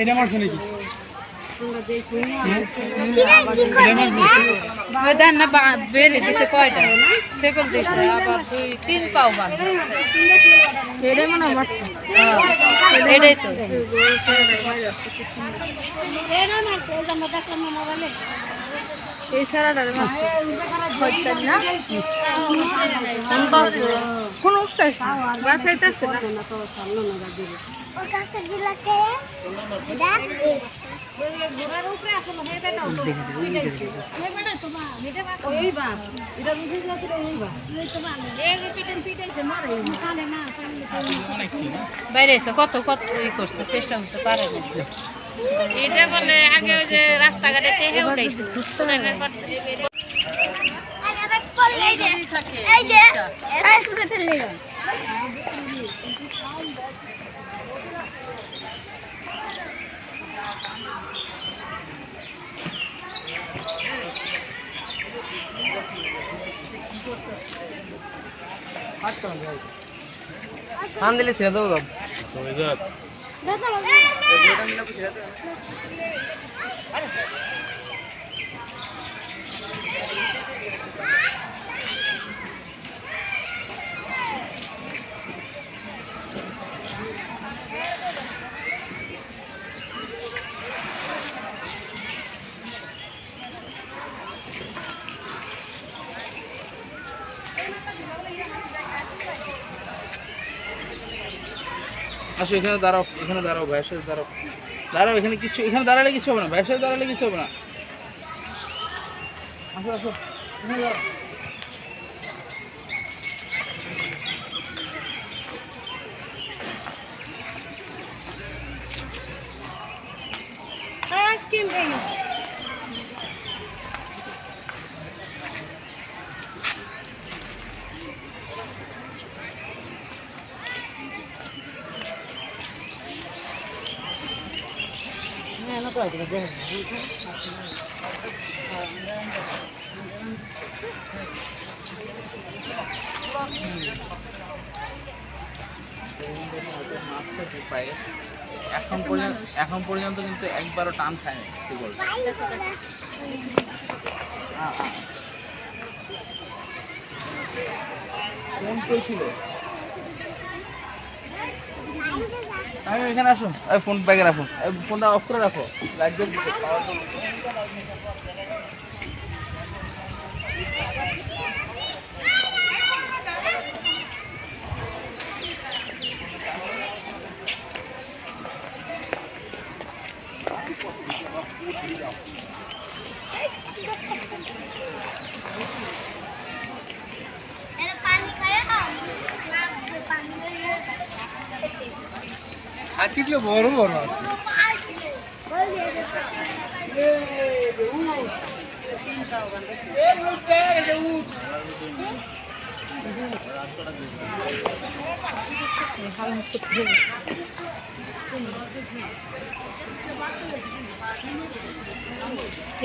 এটা মারছে নাকি না বেড়ে দিছে কয়টা? সেগুল দিছে আবার দুই তিন পাও হ্যাঁ, এটাই তো। এই সারাটার না। কোন উঠতেছে বাসাইতেছে বাইরে এসে কত কত ই করছে? চেষ্টা করতে পারে না। এটা বলে আগে ওই যে রাস্তাঘাটে টেনে উঠাইছে। এই যে ফান দিলে ছেড়ে দেবো वीडियो আসো, এখানে দাঁড়াও এখানে দাঁড়াও ভাইয়ের সাথে দাঁড়াও। দাঁড়াও, এখানে কিছু, এখানে দাঁড়ালে কিছু হবে না ভাইয়ের সাথে দাঁড়ালে কিছু হবে না। আসো আসো, এখানে দাঁড়াও। এখন পর্যন্ত এখন পর্যন্ত কিন্তু একবারও টান খায়নি ঠিক কোন ফোন করেছিল আমি এখানে আসুন। ফোন ব্যাগে রাখুন ফোনটা অফ করে রাখো। লাগবে জ্বলছে খাওয়ার জন্য। পানি খায় না পানি হাতিগুলো বড় বড় আছে।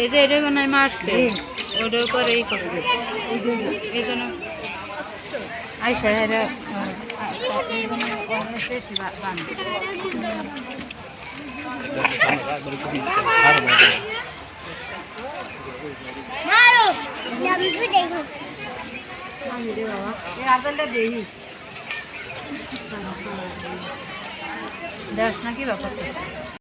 এই যে এটা মনে মারছে। ওটার পরে ই করছে। এই জন্য Ay, şöyle. Maro, yamzu dehi. Yamzu dehi baba. Yamzu dehi. दर्शन की वापस